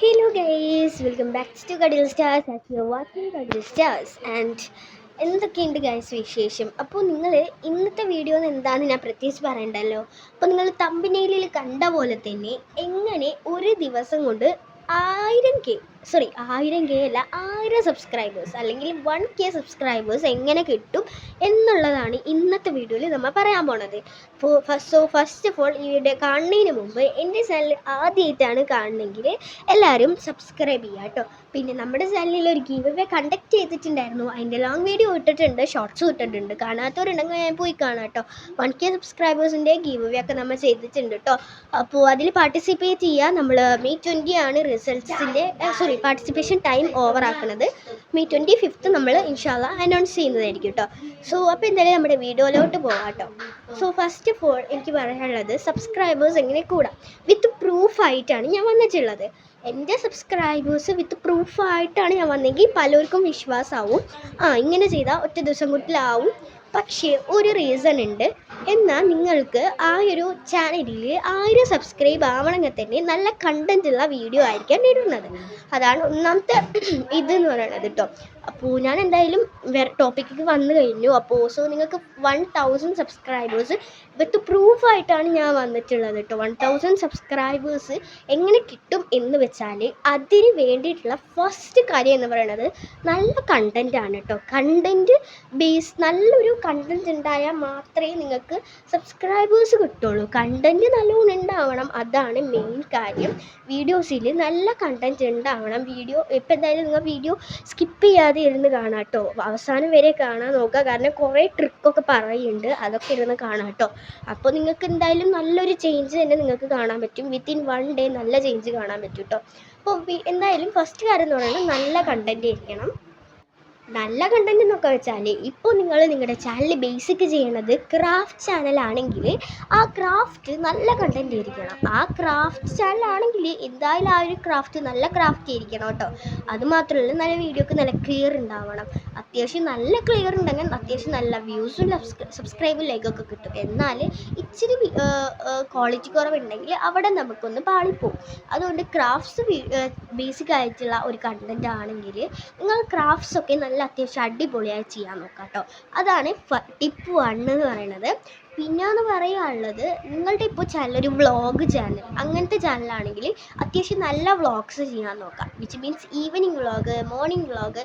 Hello guys welcome back to Cuddle stars as you walking Cuddle stars and എന്തൊക്കെയുണ്ട് guys വിശേഷം? അപ്പോൾ നിങ്ങൾ ഇന്നത്തെ വീഡിയോ എന്താണെന്ന് ഞാൻ പ്രത്യേകിച്ച് പറയണ്ടല്ലോ. അപ്പോൾ നിങ്ങൾ തമ്പിനേലിൽ കണ്ട പോലെ തന്നെ എങ്ങനെ ഒരു ദിവസം കൊണ്ട് ആയിരം കെ സോറി ആയിരം കെ അല്ല ആയിരം സബ്സ്ക്രൈബേഴ്സ് അല്ലെങ്കിൽ വൺ കെ സബ്സ്ക്രൈബേഴ്സ് എങ്ങനെ കിട്ടും എന്നുള്ളതാണ് ഇന്നത്തെ വീഡിയോയിൽ നമ്മൾ പറയാൻ പോണത്. അപ്പോൾ സോ ഫസ്റ്റ് ഓഫ് ഓൾ ഈ വീഡിയോ കാണുന്നതിന് മുമ്പ് എന്റെ ചാനൽ ആദ്യമായിട്ടാണ് കാണുന്നതെങ്കിൽ എല്ലാവരും സബ്സ്ക്രൈബ് ചെയ്യുക കേട്ടോ. പിന്നെ നമ്മുടെ ചാനലിൽ ഒരു ഗീവ് വേ കണ്ടക്ട് ചെയ്തിട്ടുണ്ടായിരുന്നു. അതിന്റെ ലോങ് വീഡിയോ ഇട്ടിട്ടുണ്ട് ഷോർട്സും ഇട്ടിട്ടുണ്ട്. കാണാത്തവരുണ്ടെങ്കിൽ ഞാൻ പോയി കാണാം കേട്ടോ. വൺ കെ സബ്സ്ക്രൈബേഴ്സിന്റെ ഗീവ് വേ ഒക്കെ നമ്മൾ ചെയ്തിട്ടുണ്ട് കേട്ടോ. അപ്പോൾ അതിൽ പാർട്ടിസിപ്പേറ്റ് ചെയ്യുക. നമ്മൾ മെയ് ട്വന്റി ആണ് റിസൾട്ട്സിന്റെ സോറി പാർട്ടിസിപ്പേഷൻ ടൈം ഓവർ ആക്കുന്നത്. മെയ് ട്വന്റി ഫിഫ്ത്ത് നമ്മൾ ഇൻഷാല്ല അനൗൺസ് ചെയ്യുന്നതായിരിക്കും കേട്ടോ സോ അപ്പോൾ എന്തായാലും നമ്മുടെ വീഡിയോയിലോട്ട് പോകാം കേട്ടോ സോ ഫസ്റ്റ് ഓഫ് ഓൾ എനിക്ക് പറയാനുള്ളത് സബ്സ്ക്രൈബേഴ്സ് എങ്ങനെ കൂടാം? വിത്ത് പ്രൂഫായിട്ടാണ് ഞാൻ വന്നിട്ടുള്ളത്. എന്റെ സബ്സ്ക്രൈബേഴ്സ് വിത്ത് പ്രൂഫായിട്ടാണ് ഞാൻ വന്നെങ്കിൽ പലർക്കും വിശ്വാസമാവും ആ ഇങ്ങനെ ചെയ്താൽ ഒറ്റ ദിവസം കൊണ്ടിലാവും പക്ഷേ ഒരു റീസൺ ഉണ്ട്. എന്നാൽ നിങ്ങൾക്ക് ആ ഒരു ചാനലിൽ ആയിരം സബ്സ്ക്രൈബ് ആവണമെങ്കിൽ തന്നെ നല്ല കണ്ടന്റുള്ള വീഡിയോ ആയിരിക്കാൻ ഇടുന്നത്. അതാണ് ഒന്നാമത്തെ ഇതെന്ന് പറയണത് കേട്ടോ അപ്പോൾ ഞാൻ എന്തായാലും വേറെ ടോപ്പിക്കിലേക്ക് വന്നു കഴിഞ്ഞു. അപ്പോൾ സോ നിങ്ങൾക്ക് വൺ തൗസൻഡ് സബ്സ്ക്രൈബേഴ്സ് വിത്ത് പ്രൂഫായിട്ടാണ് ഞാൻ വന്നിട്ടുള്ളത് കേട്ടോ വൺ തൗസൻഡ് സബ്സ്ക്രൈബേഴ്സ് എങ്ങനെ കിട്ടും എന്ന് വെച്ചാൽ അതിന് വേണ്ടിയിട്ടുള്ള ഫസ്റ്റ് കാര്യം എന്ന് പറയുന്നത് നല്ല കണ്ടന്റാണ് കേട്ടോ കണ്ടന്റ് ബേസ് നല്ലൊരു കണ്ടന്റ് ഉണ്ടായാൽ മാത്രമേ നിങ്ങൾക്ക് സബ്സ്ക്രൈബേഴ്സ് കിട്ടുള്ളൂ. കണ്ടന്റ് നല്ലോണം ഉണ്ടാവണം അതാണ് മെയിൻ കാര്യം. വീഡിയോസിൽ നല്ല കണ്ടന്റ് ഉണ്ടാവണം. വീഡിയോ ഇപ്പം എന്തായാലും നിങ്ങൾ വീഡിയോ സ്കിപ്പ് ചെയ്യാതെ ഇരുന്ന് കാണാട്ടോ അവസാനം വരെ കാണാൻ നോക്കുക. കാരണം കുറേ ട്രിക്കൊക്കെ പറയുന്നുണ്ട്. അതൊക്കെ ഇരുന്ന് കാണാട്ടോ അപ്പോൾ നിങ്ങൾക്ക് എന്തായാലും നല്ലൊരു ചേഞ്ച് തന്നെ നിങ്ങൾക്ക് കാണാൻ പറ്റും. വിത്തിൻ വൺ ഡേ നല്ല ചേഞ്ച് കാണാൻ പറ്റും കേട്ടോ. അപ്പോൾ എന്തായാലും ഫസ്റ്റ് കാര്യം എന്ന് പറയുന്നത് നല്ല കണ്ടന്റ് ആയിരിക്കണം. നല്ല കണ്ടന്റ് എന്നൊക്കെ വെച്ചാൽ ഇപ്പോൾ നിങ്ങൾ നിങ്ങളുടെ ചാനൽ ബേസിക് ചെയ്യണത് ക്രാഫ്റ്റ് ചാനലാണെങ്കിൽ ആ ക്രാഫ്റ്റ് നല്ല കണ്ടന്റ് ആയിരിക്കണം. ആ ക്രാഫ്റ്റ് ചാനലാണെങ്കിൽ എന്തായാലും ആ ഒരു ക്രാഫ്റ്റ് നല്ല ക്രാഫ്റ്റ് ആയിരിക്കണം കേട്ടോ അത് മാത്രമല്ല നല്ല വീഡിയോക്ക് നല്ല ക്ലിയർ ഉണ്ടാവണം അത്യാവശ്യം നല്ല ക്ലിയർ ഉണ്ടെങ്കിൽ അത്യാവശ്യം നല്ല വ്യൂസും സബ്സ്ക്രൈബും ലൈക്കൊക്കെ കിട്ടും. എന്നാൽ ഇച്ചിരി ക്വാളിറ്റി കുറവുണ്ടെങ്കിൽ അവിടെ നമുക്കൊന്ന് പാളിപ്പോവും. അതുകൊണ്ട് ക്രാഫ്റ്റ്സ് ബേസിക് ആയിട്ടുള്ള ഒരു കണ്ടന്റ് ആണെങ്കിൽ നിങ്ങൾ ക്രാഫ്റ്റ്സ് ഒക്കെ നല്ല അത്യാവശ്യം അടിപൊളിയായി ചെയ്യാൻ നോക്കാം കേട്ടോ അതാണ് ടിപ്പ് വൺ എന്ന് പറയുന്നത്. പിന്നെന്ന് പറയാനുള്ളത് നിങ്ങളുടെ ഇപ്പോൾ ചാനൽ ഒരു വ്ളോഗ് ചാനൽ അങ്ങനത്തെ ചാനലാണെങ്കിൽ അത്യാവശ്യം നല്ല വ്ളോഗ്സ് ചെയ്യാൻ നോക്കാം. Which means evening vlog morning vlog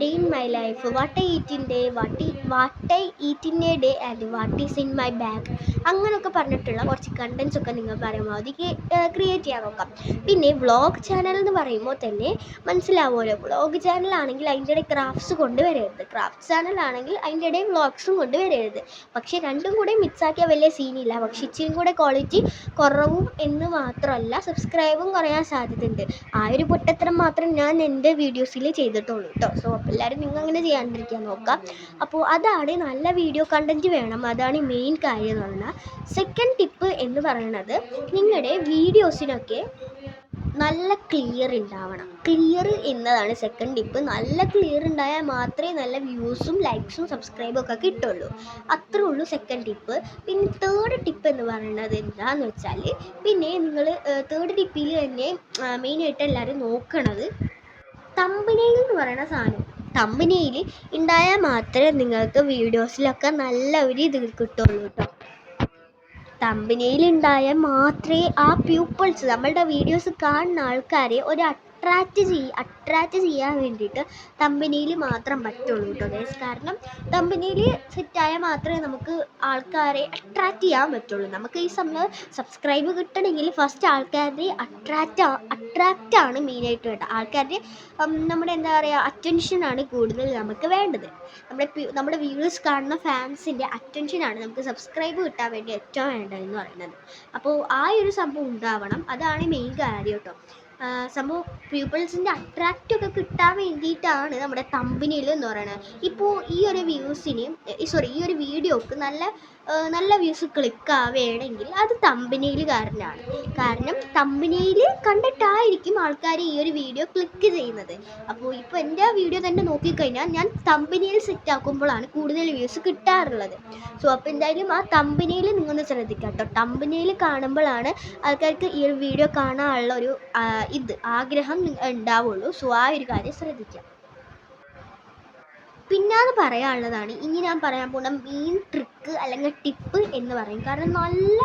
day in my life what I eat in day what what I eat in a day and what is in my bag അങ്ങനെയൊക്കെ പറഞ്ഞിട്ടുള്ള കുറച്ച് contents ഒക്കെ നിങ്ങൾ പരമാവധി ക്രിയേറ്റ് ചെയ്യാൻ നോക്കാം. പിന്നെ വ്ളോഗ് ചാനൽ എന്ന് പറയുമ്പോൾ തന്നെ മനസ്സിലാവുമല്ലോ. വ്ളോഗ് ചാനലാണെങ്കിൽ അതിന്റെ ഇടയിൽ ക്രാഫ്റ്റ്സ് കൊണ്ടുവരരുത്. ക്രാഫ്റ്റ് ചാനലാണെങ്കിൽ അതിന്റെ ഇടയിൽ വ്ളോഗ്സും കൊണ്ടുവരരുത്. പക്ഷേ രണ്ടും കൂടെ മിക്സാക്കിയാൽ വലിയ സീനില്ല പക്ഷേ ഇച്ചിരി കൂടെ ക്വാളിറ്റി കുറവും എന്ന് മാത്രമല്ല സബ്സ്ക്രൈബും കുറയാൻ സാധ്യതയുണ്ട്. ആ ഒരു പൊട്ടത്തരം മാത്രം ഞാൻ എന്റെ വീഡിയോസിൽ ചെയ്തിട്ടുള്ളൂ കേട്ടോ സോ അപ്പോൾ എല്ലാവരും നിങ്ങൾ അങ്ങനെ ചെയ്യാണ്ടിരിക്കാൻ നോക്കാം. അപ്പോൾ അതാണ് നല്ല വീഡിയോ കണ്ടന്റ് വേണം. അതാണ് മെയിൻ കാര്യം എന്ന് പറഞ്ഞാൽ സെക്കൻഡ് ടിപ്പ് എന്ന് പറയുന്നത് നിങ്ങളുടെ വീഡിയോസിനൊക്കെ നല്ല ക്ലിയർ ഉണ്ടാവണം ക്ലിയർ എന്നതാണ് സെക്കൻഡ് ടിപ്പ് നല്ല ക്ലിയർ ഉണ്ടായാൽ മാത്രമേ നല്ല വ്യൂസും ലൈക്സും സബ്സ്ക്രൈബും ഒക്കെ കിട്ടുള്ളൂ. അത്രേ ഉള്ളൂ സെക്കൻഡ് ടിപ്പ് പിന്നെ തേർഡ് ടിപ്പ് എന്ന് പറയുന്നത് എന്താണെന്ന് വെച്ചാൽ പിന്നെ നിങ്ങൾ തേർഡ് ടിപ്പിൽ തന്നെ മെയിനായിട്ട് എല്ലാവരും നോക്കണത് തമ്പനയിൽ എന്ന് പറയുന്ന സാധനം തമ്പനയിൽ ഉണ്ടായാൽ മാത്രമേ നിങ്ങൾക്ക് വീഡിയോസിലൊക്കെ നല്ല ഒരു ഇത് കിട്ടുള്ളൂ കേട്ടോ തമ്പനയിൽ ഇണ്ടായ മാത്രമേ ആ പ്യൂപ്പിൾസ് നമ്മളുടെ വീഡിയോസ് കാണുന്ന ആൾക്കാരെ ഒരു അട്രാക്റ്റ് ചെയ്യ അട്രാക്റ്റ് ചെയ്യാൻ വേണ്ടിയിട്ട് തമ്പനിയിൽ മാത്രം പറ്റുള്ളൂ കേട്ടോ ഗൈസ് കാരണം തമ്പനിയിൽ സെറ്റായാൽ മാത്രമേ നമുക്ക് ആൾക്കാരെ അട്രാക്റ്റ് ചെയ്യാൻ പറ്റുള്ളൂ. നമുക്ക് ഈ സമയം സബ്സ്ക്രൈബ് കിട്ടണമെങ്കിൽ ഫസ്റ്റ് ആൾക്കാരുടെ അട്രാക്റ്റ് അട്രാക്റ്റ് ആണ് മെയിനായിട്ട് വേണ്ടത്. ആൾക്കാരുടെ നമ്മുടെ എന്താ പറയുക അറ്റൻഷനാണ് കൂടുതൽ നമുക്ക് വേണ്ടത്. നമ്മുടെ നമ്മുടെ വ്യൂവേഴ്സ് കാണുന്ന ഫാൻസിന്റെ അറ്റൻഷനാണ് നമുക്ക് സബ്സ്ക്രൈബ് കിട്ടാൻ വേണ്ടി ഏറ്റവും വേണ്ടതെന്ന് പറയുന്നത്. അപ്പോൾ ആ ഒരു സംഭവം ഉണ്ടാവണം. അതാണ് മെയിൻ കാര്യം കേട്ടോ സംഭവം പീപ്പിൾസിന്റെ അട്രാക്റ്റ് ഒക്കെ കിട്ടാൻ വേണ്ടിയിട്ടാണ് നമ്മുടെ തമ്പനിയിൽ എന്ന് പറയുന്നത്. ഇപ്പോൾ ഈ ഒരു വ്യൂസിന് സോറി ഈ ഒരു വീഡിയോക്ക് നല്ല നല്ല വ്യൂസ് ക്ലിക്ക് ആവുകയാണെങ്കിൽ അത് തമ്പനിയിൽ കാരണമാണ് കാരണം തമ്പനിയിൽ കണ്ടിട്ടായിരിക്കും ആൾക്കാർ ഈ ഒരു വീഡിയോ ക്ലിക്ക് ചെയ്യുന്നത്. അപ്പോൾ ഇപ്പോൾ എന്റെ വീഡിയോ തന്നെ നോക്കിക്കഴിഞ്ഞാൽ ഞാൻ തമ്പനിയിൽ സെറ്റ് ആക്കുമ്പോഴാണ് കൂടുതൽ വ്യൂസ് കിട്ടാറുള്ളത്. സോ അപ്പോൾ എന്തായാലും ആ തമ്പനിയിൽ നിങ്ങൾ ശ്രദ്ധിക്കാം കേട്ടോ തമ്പനിയിൽ കാണുമ്പോഴാണ് ആൾക്കാർക്ക് ഈ ഒരു വീഡിയോ കാണാനുള്ള ഒരു ഇത് ആഗ്രഹം ഉണ്ടാവുള്ളൂ. സോ ആ ഒരു കാര്യം ശ്രദ്ധിക്കുക. പിന്നാന്ന് പറയാനുള്ളതാണ് ഇനി ഞാൻ പറയാൻ പോകുന്ന മെയിൻ ട്രിക്ക് അല്ലെങ്കിൽ ടിപ്പ് എന്ന് പറയും. കാരണം നല്ല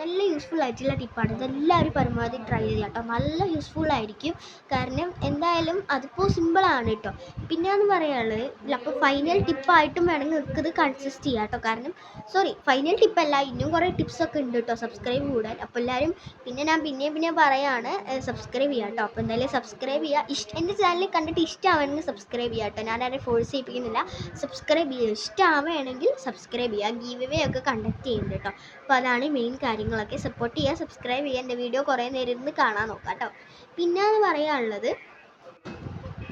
നല്ല യൂസ്ഫുൾ ആയിട്ടുള്ള ടിപ്പാണ് ഇതെല്ലാവരും പരമാവധി ട്രൈ ചെയ്യുക കേട്ടോ. നല്ല യൂസ്ഫുൾ ആയിരിക്കും. കാരണം എന്തായാലും അതിപ്പോൾ സിമ്പിളാണ് കേട്ടോ. പിന്നെന്ന് പറയാനുള്ളത് അപ്പോൾ ഫൈനൽ ടിപ്പായിട്ടും വേണമെങ്കിൽ നിങ്ങൾക്ക് ഇത് കൺസിസ്റ്റ് ചെയ്യാം കേട്ടോ. കാരണം സോറി ഫൈനൽ ടിപ്പല്ല ഇനിയും കുറേ ടിപ്സൊക്കെ ഉണ്ട് കേട്ടോ സബ്സ്ക്രൈബ് കൂടാൻ. അപ്പോൾ എല്ലാവരും പിന്നെ ഞാൻ പിന്നെയും പിന്നെ പറയാണ് സബ്സ്ക്രൈബ് ചെയ്യാം കേട്ടോ. അപ്പോൾ എന്തായാലും സബ്സ്ക്രൈബ് ചെയ്യുക ഇഷ്ടം എന്റെ ചാനൽ കണ്ടിട്ട് ഇഷ്ടമാണെങ്കിൽ സബ്സ്ക്രൈബ് ചെയ്യാം കേട്ടോ. ഞാൻ ആരെ ഫോഴ്സ് ചെയ്യിപ്പിക്കുന്നില്ല. സബ്സ്ക്രൈബ് ചെയ്യുക ഇഷ്ടമാവുകയാണെങ്കിൽ സബ്സ്ക്രൈബ് ചെയ്യുക ഗീവ് അവേ ഒക്കെ കണ്ടക്ട് ചെയ്യുന്നുണ്ട് കേട്ടോ. അപ്പോൾ അതാണ് മെയിൻ കാര്യങ്ങളൊക്കെ. സപ്പോർട്ട് ചെയ്യുക സബ്സ്ക്രൈബ് ചെയ്യുക എന്റെ വീഡിയോ കുറേ നേരം ഇരുന്ന് കാണാൻ നോക്കാം കേട്ടോ. പിന്നെ എന്ന് പറയാനുള്ളത്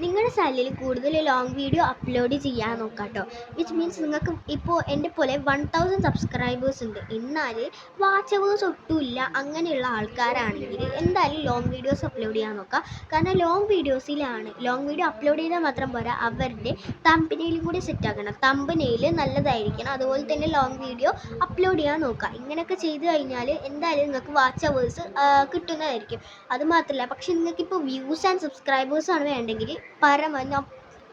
നിങ്ങളുടെ ചാനലിൽ കൂടുതൽ ലോങ് വീഡിയോ അപ്ലോഡ് ചെയ്യാൻ നോക്കാം കേട്ടോ വിച്ച് മീൻസ് നിങ്ങൾക്ക് ഇപ്പോൾ എന്റെ പോലെ വൺ തൗസൻഡ് സബ്സ്ക്രൈബേഴ്സ് ഉണ്ട്. എന്നാൽ വാച്ചവേഴ്സ് ഒട്ടുമില്ല അങ്ങനെയുള്ള ആൾക്കാരാണെങ്കിൽ എന്തായാലും ലോങ് വീഡിയോസ് അപ്ലോഡ് ചെയ്യാൻ നോക്കുക കാരണം ലോങ് വീഡിയോസിലാണ് ലോങ് വീഡിയോ അപ്ലോഡ് ചെയ്താൽ മാത്രം പോരാ അവരുടെ തമ്പനയിലും കൂടി സെറ്റ് ആക്കണം. തമ്പനയിൽ നല്ലതായിരിക്കണം. അതുപോലെ തന്നെ ലോങ് വീഡിയോ അപ്ലോഡ് ചെയ്യാൻ നോക്കുക ഇങ്ങനെയൊക്കെ ചെയ്ത് കഴിഞ്ഞാൽ എന്തായാലും നിങ്ങൾക്ക് വാച്ച് അവേഴ്സ് കിട്ടുന്നതായിരിക്കും. അതുമാത്രമല്ല പക്ഷേ നിങ്ങൾക്ക് നിങ്ങൾക്കിപ്പോൾ വ്യൂസ് ആൻഡ് സബ്സ്ക്രൈബേഴ്സ് ആണ് വേണ്ടെങ്കിൽ പരമാവധി ഞാൻ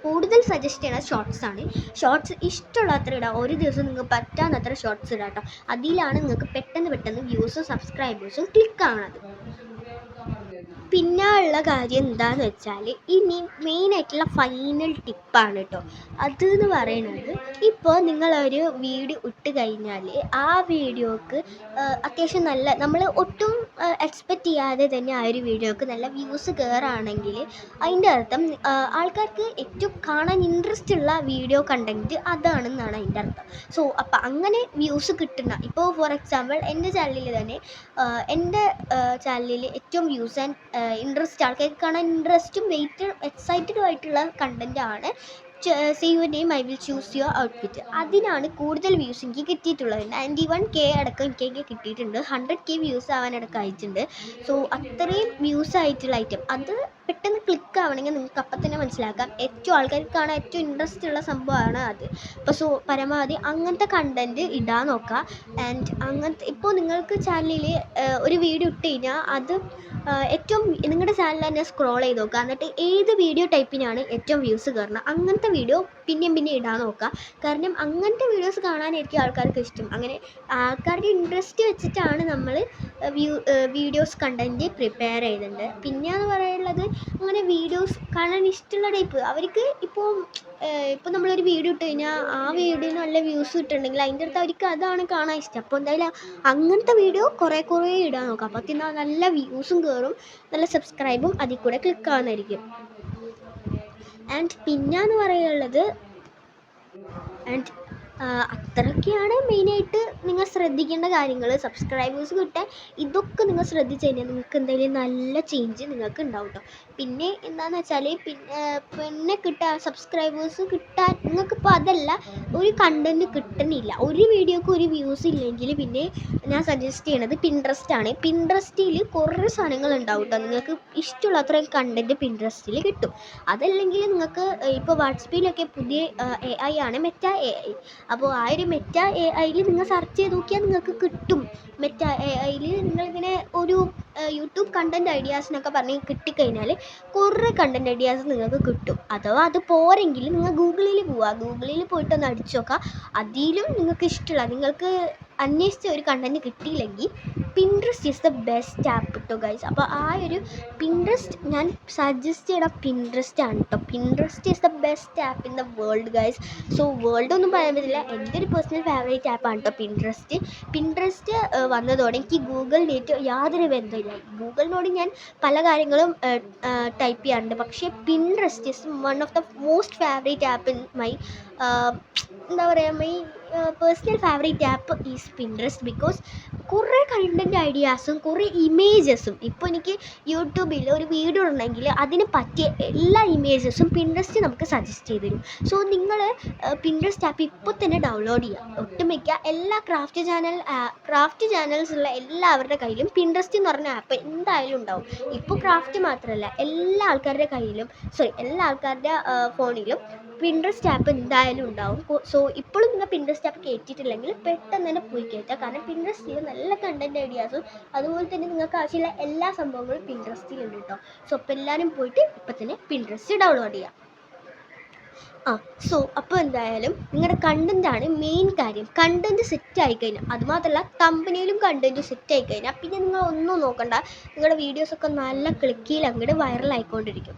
കൂടുതൽ സജസ്റ്റ് ചെയ്യുന്നത് ഷോർട്സ് ആണ്. ഷോർട്സ് ഇഷ്ടമുള്ള അത്ര ഇടാം ഒരു ദിവസം നിങ്ങൾക്ക് പറ്റാവുന്നത്ര ഷോർട്സ് ഇടാം കേട്ടോ അതിലാണ് നിങ്ങൾക്ക് പെട്ടെന്ന് പെട്ടെന്ന് വ്യൂസും സബ്സ്ക്രൈബേഴ്സും ക്ലിക്ക് ആവുന്നത് പിന്നെ ഉള്ള കാര്യം എന്താന്ന് വെച്ചാൽ ഇനി മെയിനായിട്ടുള്ള ഫൈനൽ ടിപ്പാണ് കേട്ടോ അത് എന്ന് പറയുന്നത് ഇപ്പോൾ നിങ്ങളൊരു വീഡിയോ ഇട്ട് കഴിഞ്ഞാൽ ആ വീഡിയോക്ക് അത്യാവശ്യം നല്ല നമ്മൾ ഒട്ടും എക്സ്പെക്റ്റ് ചെയ്യാതെ തന്നെ ആ ഒരു വീഡിയോക്ക് നല്ല വ്യൂസ് കയറാണെങ്കിൽ അതിന്റെ അർത്ഥം ആൾക്കാർക്ക് ഏറ്റവും കാണാൻ ഇൻട്രസ്റ്റ് ഉള്ള വീഡിയോ കണ്ടന്റ് അതാണെന്നാണ് അതിന്റെ അർത്ഥം. സോ അപ്പോൾ അങ്ങനെ വ്യൂസ് കിട്ടുന്ന ഇപ്പോൾ ഫോർ എക്സാമ്പിൾ എന്റെ ചാനലിൽ തന്നെ എന്റെ ചാനലിൽ ഏറ്റവും വ്യൂസ് ആൻഡ് ഇൻട്രസ്റ്റ് ആൾക്കാർക്ക് കാണാൻ ഇൻട്രസ്റ്റും വെയിറ്റ് എക്സൈറ്റഡും ആയിട്ടുള്ള ആണ്. Say your name I will choose your outfit അതിനാണ് കൂടുതൽ വ്യൂസ് എനിക്ക് കിട്ടിയിട്ടുള്ളത്. നയന്റി വൺ കെ അടക്കം എനിക്ക് കിട്ടിയിട്ടുണ്ട്. ഹൺഡ്രഡ് കെ വ്യൂസ് ആവാനടക്കം അയച്ചിട്ടുണ്ട് സോ അത്രയും വ്യൂസ് ആയിട്ടുള്ള ഐറ്റം അത് പെട്ടെന്ന് ക്ലിക്ക് ആവണമെങ്കിൽ നിങ്ങൾക്ക് അപ്പം തന്നെ മനസ്സിലാക്കാം. ഏറ്റവും ആൾക്കാർക്ക് കാണാൻ ഏറ്റവും ഇൻട്രസ്റ്റ് ഉള്ള സംഭവമാണ് അത്. അപ്പോൾ സോ പരമാവധി അങ്ങനത്തെ കണ്ടന്റ് ഇടാൻ നോക്കുക ആൻഡ് അങ്ങനത്തെ ഇപ്പോൾ നിങ്ങൾക്ക് ചാനലിൽ ഒരു വീഡിയോ ഇട്ട് കഴിഞ്ഞാൽ അത് ഏറ്റവും നിങ്ങളുടെ ചാനൽ തന്നെ സ്ക്രോൾ ചെയ്ത് നോക്കുക എന്നിട്ട് ഏത് വീഡിയോ ടൈപ്പിനാണ് ഏറ്റവും വ്യൂസ് കയറുന്നത് അങ്ങനത്തെ വീഡിയോ പിന്നെയും പിന്നെ ഇടാൻ നോക്കുക. കാരണം അങ്ങനത്തെ വീഡിയോസ് കാണാനായിരിക്കും ആൾക്കാർക്ക് ഇഷ്ടം. അങ്ങനെ ആൾക്കാരുടെ ഇൻട്രസ്റ്റ് വെച്ചിട്ടാണ് നമ്മൾ വീഡിയോസ് കണ്ടന്റ് പ്രിപ്പയർ ചെയ്യുന്നുണ്ട് പിന്നെയെന്ന് പറയുന്നത് അങ്ങനെ വീഡിയോസ് കാണാൻ ഇഷ്ടമുള്ള ടൈപ്പ് അവർക്ക് ഇപ്പോൾ ഇപ്പോൾ നമ്മളൊരു വീഡിയോ ഇട്ട് കഴിഞ്ഞാൽ ആ വീഡിയോ നല്ല വ്യൂസ് കിട്ടുന്നുണ്ടെങ്കിൽ അതിന്റെ അടുത്ത് അവർക്ക് അതാണ് കാണാൻ ഇഷ്ടം. അപ്പോൾ എന്തായാലും അങ്ങനത്തെ വീഡിയോ കുറേ കുറേ ഇടാൻ നോക്കാം അപ്പോൾ നല്ല വ്യൂസും കയറും നല്ല സബ്സ്ക്രൈബും അതിൽ കൂടെ ക്ലിക്ക് ആവുന്നതായിരിക്കും. ആൻഡ് പിന്നെന്ന് പറയാനുള്ളത് ആൻഡ് അത്രയൊക്കെയാണ് മെയിനായിട്ട് നിങ്ങൾ ശ്രദ്ധിക്കേണ്ട കാര്യങ്ങൾ. സബ്സ്ക്രൈബേഴ്സ് കിട്ടാൻ ഇതൊക്കെ നിങ്ങൾ ശ്രദ്ധിച്ചു കഴിഞ്ഞാൽ നിങ്ങൾക്ക് എന്തായാലും നല്ല ചേഞ്ച് നിങ്ങൾക്ക് ഉണ്ടാവും കേട്ടോ പിന്നെ എന്താണെന്ന് വെച്ചാൽ പിന്നെ പിന്നെ കിട്ടാൻ സബ്സ്ക്രൈബേഴ്സ് കിട്ടാൻ നിങ്ങൾക്കിപ്പോൾ അതല്ല ഒരു കണ്ടന്റ് കിട്ടണില്ല. ഒരു വീഡിയോക്ക് ഒരു വ്യൂസ് ഇല്ലെങ്കിൽ പിന്നെ ഞാൻ സജസ്റ്റ് ചെയ്യണത് പിൻട്രസ്റ്റ് ആണ്. പിൻട്രസ്റ്റിൽ കുറേ സാധനങ്ങൾ ഉണ്ടാവും കേട്ടോ നിങ്ങൾക്ക് ഇഷ്ടമുള്ള അത്രയും കണ്ടന്റ് പിൻട്രസ്റ്റിൽ കിട്ടും. അതല്ലെങ്കിൽ നിങ്ങൾക്ക് ഇപ്പോൾ വാട്സപ്പിലൊക്കെ പുതിയ എ ആണ്. മെറ്റ എ അപ്പോൾ ആ ഒരു മെറ്റ എ ഐയിൽ നിങ്ങൾ സെർച്ച് ചെയ്ത് നോക്കിയാൽ നിങ്ങൾക്ക് കിട്ടും. മെറ്റ എ ഐയിൽ നിങ്ങളിങ്ങനെ ഒരു യൂട്യൂബ് കണ്ടന്റ് ഐഡിയാസിനൊക്കെ പറഞ്ഞ് കിട്ടിക്കഴിഞ്ഞാൽ കുറേ കണ്ടന്റ് ഐഡിയാസ് നിങ്ങൾക്ക് കിട്ടും. അഥവാ അത് പോരെങ്കിൽ നിങ്ങൾ ഗൂഗിളിൽ പോവുക. ഗൂഗിളിൽ പോയിട്ടൊന്ന് അടിച്ചു നോക്കുക. അതിലും നിങ്ങൾക്ക് ഇഷ്ടമുള്ള നിങ്ങൾക്ക് അന്വേഷിച്ച ഒരു കണ്ടന്റ് കിട്ടിയില്ലെങ്കിൽ Pinterest is the best app കേട്ടോ ഗൈസ് അപ്പോൾ ആ ഒരു പിൻട്രസ്റ്റ് ഞാൻ സജസ്റ്റ് ചെയ്യണ പിൻട്രസ്റ്റ് ആണ് കേട്ടോ Pinterest is the best app in the world guys so world ഒന്നും പറയാൻ പറ്റില്ല. എന്റെ ഒരു പേഴ്സണൽ ഫേവറേറ്റ് ആപ്പാണ് കേട്ടോ പിൻട്രസ്റ്റ് പിൻട്രസ്റ്റ് വന്നതോടെ എനിക്ക് ഗൂഗിളിനേറ്റ് യാതൊരു ബന്ധമില്ല ഗൂഗിളിനോട് ഞാൻ പല കാര്യങ്ങളും ടൈപ്പ് ചെയ്യാറുണ്ട്. പക്ഷേ Pinterest is one of the most favourite app in my എന്താ പറയുക my personal favourite app is Pinterest because കുറേ കണ്ടന്റ് ഐഡിയാസും കുറേ ഇമേജസും ഇപ്പോൾ എനിക്ക് യൂട്യൂബിൽ ഒരു വീഡിയോ ഉണ്ടെങ്കിൽ അതിന് പറ്റിയ എല്ലാ ഇമേജസും പിൻട്രസ്റ്റ് നമുക്ക് സജസ്റ്റ് ചെയ്ത് തരും. സോ നിങ്ങൾ പിൻട്രസ്റ്റ് ആപ്പ് ഇപ്പോൾ തന്നെ ഡൗൺലോഡ് ചെയ്യുക ഒട്ടുമിക്ക എല്ലാ ക്രാഫ്റ്റ് ചാനൽ ക്രാഫ്റ്റ് ചാനൽസ് ഉള്ള എല്ലാവരുടെ കയ്യിലും പിൻട്രസ്റ്റ് എന്ന് പറഞ്ഞ ആപ്പ് എന്തായാലും ഉണ്ടാവും. ഇപ്പോൾ ക്രാഫ്റ്റ് മാത്രമല്ല എല്ലാ ആൾക്കാരുടെ കയ്യിലും സോറി എല്ലാ ആൾക്കാരുടെ ഫോണിലും പിൻട്രസ്റ്റ് ആപ്പ് എന്തായാലും ഉണ്ടാവും. സോ ഇപ്പോഴും നിങ്ങൾ പിൻട്രസ്റ്റ് ആപ്പ് കയറ്റിയിട്ടില്ലെങ്കിൽ പെട്ടെന്ന് തന്നെ പോയി കയറ്റുക കാരണം പിൻട്രസ്റ്റിൽ നല്ല കണ്ടന്റ് ഐഡിയാസും അതുപോലെ തന്നെ നിങ്ങൾക്ക് ആവശ്യമുള്ള എല്ലാ സംഭവങ്ങളും പിൻട്രസ്റ്റിലുണ്ട് കേട്ടോ സോ അപ്പോൾ എല്ലാവരും പോയിട്ട് ഇപ്പം തന്നെ പിൻട്രസ്റ്റ് ഡൗൺലോഡ് ചെയ്യാം. ആ സോ അപ്പോൾ എന്തായാലും നിങ്ങളുടെ കണ്ടന്റാണ് മെയിൻ കാര്യം. കണ്ടന്റ് സെറ്റ് ആയി കഴിഞ്ഞാൽ അതുമാത്രമല്ല കമ്പനിയിലും കണ്ടന്റ് സെറ്റ് ആയി കഴിഞ്ഞാൽ പിന്നെ നിങ്ങൾ ഒന്നും നോക്കണ്ട. നിങ്ങളുടെ വീഡിയോസൊക്കെ നല്ല ക്ലിക്കിയിൽ അങ്ങോട്ട് വൈറലായിക്കൊണ്ടിരിക്കും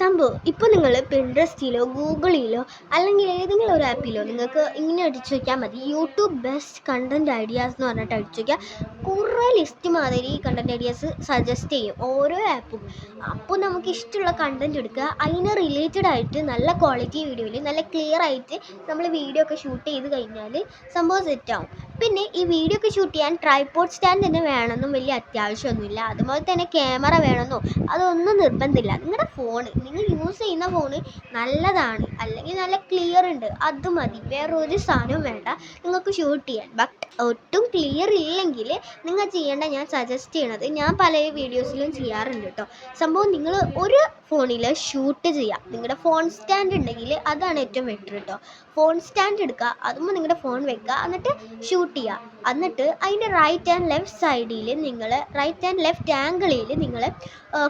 സംഭവം. ഇപ്പോൾ നിങ്ങൾ പിൻട്രസ്റ്റിലോ ഗൂഗിളിലോ അല്ലെങ്കിൽ ഏതെങ്കിലും ഒരു ആപ്പിലോ നിങ്ങൾക്ക് ഇങ്ങനെ അടിച്ചു വയ്ക്കാൻ മതി. യൂട്യൂബ് ബെസ്റ്റ് കണ്ടന്റ് ഐഡിയാസ് എന്ന് പറഞ്ഞിട്ട് അടിച്ചു വയ്ക്കുക കുറേ ലിസ്റ്റ് മാതിരി കണ്ടന്റ് ഐഡിയാസ് സജസ്റ്റ് ചെയ്യും ഓരോ ആപ്പും. അപ്പോൾ നമുക്ക് ഇഷ്ടമുള്ള കണ്ടന്റ് എടുക്കുക. അതിന് റിലേറ്റഡ് ആയിട്ട് നല്ല ക്വാളിറ്റി വീഡിയോയിൽ നല്ല ക്ലിയർ ആയിട്ട് നമ്മൾ വീഡിയോ ഒക്കെ ഷൂട്ട് ചെയ്ത് കഴിഞ്ഞാൽ സംഭവം സെറ്റാവും പിന്നെ ഈ വീഡിയോ ഒക്കെ ഷൂട്ട് ചെയ്യാൻ ട്രൈപോഡ് സ്റ്റാൻഡ് തന്നെ വേണമെന്നും വലിയ അത്യാവശ്യമൊന്നുമില്ല. അതുപോലെ തന്നെ ക്യാമറ വേണമെന്നോ അതൊന്നും നിർബന്ധമില്ല. നിങ്ങളുടെ ഫോൺ നിങ്ങൾ യൂസ് ചെയ്യുന്ന ഫോൺ നല്ലതാണ്. അല്ലെങ്കിൽ നല്ല ക്ലിയർ ഉണ്ട്. അത് മതി. വേറൊരു സാധനവും വേണ്ട. നിങ്ങൾക്ക് ഷൂട്ട് ചെയ്യാൻ. ബട്ട് ഒട്ടും ക്ലിയർ ഇല്ലെങ്കിൽ നിങ്ങൾ ചെയ്യേണ്ട ഞാൻ സജസ്റ്റ് ചെയ്യണത് ഞാൻ പല വീഡിയോസിലും ചെയ്യാറുണ്ട് കേട്ടോ സംഭവം നിങ്ങൾ ഒരു ഫോണിൽ ഷൂട്ട് ചെയ്യാം. നിങ്ങളുടെ ഫോൺ സ്റ്റാൻഡ് ഉണ്ടെങ്കിൽ അതാണ് ഏറ്റവും ബെറ്റർ കേട്ടോ ഫോൺ സ്റ്റാൻഡ് എടുക്കുക. അതുമ്പോൾ നിങ്ങളുടെ ഫോൺ വെക്കുക. എന്നിട്ട് ഷൂട്ട് ചെയ്യുക. എന്നിട്ട് അതിന്റെ റൈറ്റ് ആൻഡ് ലെഫ്റ്റ് സൈഡിൽ നിങ്ങൾ റൈറ്റ് ആൻഡ് ലെഫ്റ്റ് ആംഗിളിൽ നിങ്ങൾ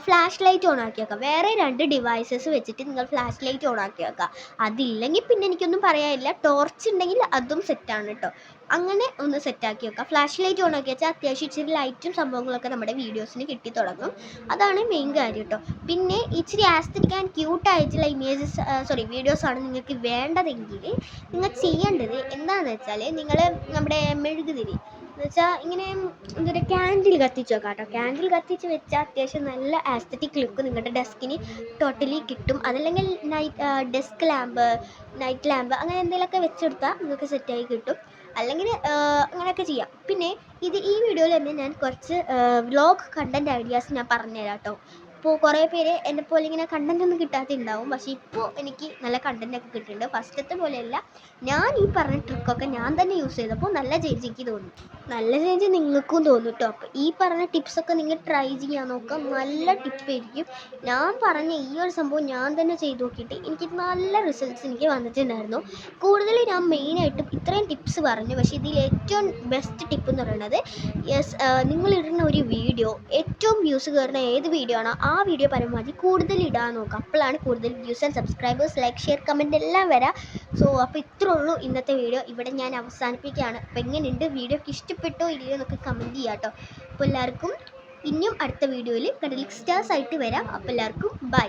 ഫ്ലാഷ് ലൈറ്റ് ഓൺ ആക്കി വെക്കുക. വേറെ രണ്ട് ഡിവൈസസ് വെച്ചിട്ട് നിങ്ങൾ ഫ്ലാഷ് ലൈറ്റ് ഓൺ ആക്കി വെക്കുക. അതില്ലെങ്കിൽ പിന്നെ എനിക്കൊന്നും പറയാനില്ല. ടോർച്ച് ഉണ്ടെങ്കിൽ അതും സെറ്റാണ് കേട്ടോ അങ്ങനെ ഒന്ന് സെറ്റാക്കി വെക്കുക ഫ്ലാഷ് ലൈറ്റ് ഓൺ ആക്കി വെച്ചാൽ അത്യാവശ്യം ഇച്ചിരി ലൈറ്റും സംഭവങ്ങളൊക്കെ നമ്മുടെ വീഡിയോസിന് കിട്ടി തുടങ്ങും. അതാണ് മെയിൻ കാര്യം കേട്ടോ പിന്നെ ഇച്ചിരി ആസ്തറ്റിക് ആൻഡ് ക്യൂട്ട് ആയിട്ടുള്ള ഇമേജസ് സോറി വീഡിയോസാണ് നിങ്ങൾക്ക് വേണ്ടതെങ്കിൽ നിങ്ങൾ ചെയ്യേണ്ടത് എന്താണെന്ന് വെച്ചാൽ നിങ്ങൾ നമ്മുടെ മെഴുകുതിരി എന്ന് വെച്ചാൽ ഇങ്ങനെ എന്താ ക്യാൻഡിൽ കത്തിച്ച് വെക്കാം കേട്ടോ ക്യാൻഡിൽ കത്തിച്ച് വെച്ചാൽ അത്യാവശ്യം നല്ല ആസ്തറ്റിക് ലുക്ക് നിങ്ങളുടെ ഡെസ്കിന് ടോട്ടലി കിട്ടും. അതല്ലെങ്കിൽ night desk lamp night lamp അങ്ങനെ എന്തെങ്കിലുമൊക്കെ വെച്ചെടുത്താൽ നിങ്ങൾക്ക് സെറ്റായി കിട്ടും. അല്ലെങ്കിൽ അങ്ങനെയൊക്കെ ചെയ്യാം. പിന്നെ ഇത് ഈ വീഡിയോയിൽ തന്നെ ഞാൻ കുറച്ച് വ്ളോഗ് കണ്ടന്റ് ഐഡിയാസ് ഞാൻ പറഞ്ഞുതരാം കേട്ടോ. ഇപ്പോൾ കുറേ പേര് എന്നെ പോലെ ഇങ്ങനെ കണ്ടന്റ് ഒന്നും കിട്ടാത്തുണ്ടാവും. പക്ഷേ ഇപ്പോൾ എനിക്ക് നല്ല കണ്ടന്റ് ഒക്കെ കിട്ടുന്നുണ്ട് ഫസ്റ്റത്തെ പോലെയല്ല. ഞാൻ ഈ പറഞ്ഞ ട്രിക്കൊക്കെ ഞാൻ തന്നെ യൂസ് ചെയ്തപ്പോൾ നല്ല ചേഞ്ച് എനിക്ക് തോന്നി. നല്ല ചേഞ്ച് നിങ്ങൾക്കും തോന്നും കേട്ടോ അപ്പോൾ ഈ പറഞ്ഞ ടിപ്സൊക്കെ നിങ്ങൾ ട്രൈ ചെയ്യാൻ നോക്കുക. നല്ല ടിപ്പായിരിക്കും ഞാൻ പറഞ്ഞ ഈ ഒരു സംഭവം ഞാൻ തന്നെ ചെയ്ത് നോക്കിയിട്ട് എനിക്ക് നല്ല റിസൾട്ട്സ് എനിക്ക് വന്നിട്ടുണ്ടായിരുന്നു. കൂടുതൽ ഞാൻ മെയിനായിട്ടും ഇത്രയും ടിപ്സ് പറഞ്ഞു. പക്ഷേ ഇതിൽ ഏറ്റവും ബെസ്റ്റ് ടിപ്പ് എന്ന് പറയുന്നത് യെസ് നിങ്ങളിടുന്ന ഒരു വീഡിയോ ഏറ്റവും വ്യൂസ് കയറുന്ന ഏത് വീഡിയോ ആണോ ആ വീഡിയോ പരമാവധി കൂടുതൽ ഇടാൻ നോക്കുക. അപ്പോഴാണ് കൂടുതൽ views and subscribers like share comment എല്ലാം വരാം. സോ അപ്പോൾ ഇത്രേ ഉള്ളൂ ഇന്നത്തെ വീഡിയോ ഇവിടെ ഞാൻ അവസാനിപ്പിക്കുകയാണ്. അപ്പോൾ എങ്ങനെയുണ്ട്? വീഡിയോക്ക് ഇഷ്ടപ്പെട്ടോ ഇല്ലയോ എന്നൊക്കെ കമന്റ് ചെയ്യാം കേട്ടോ. അപ്പോൾ എല്ലാവർക്കും ഇനിയും അടുത്ത വീഡിയോയിൽ കടലിക് സ്റ്റാർസ് ആയിട്ട് വരാം. അപ്പോൾ എല്ലാവർക്കും ബൈ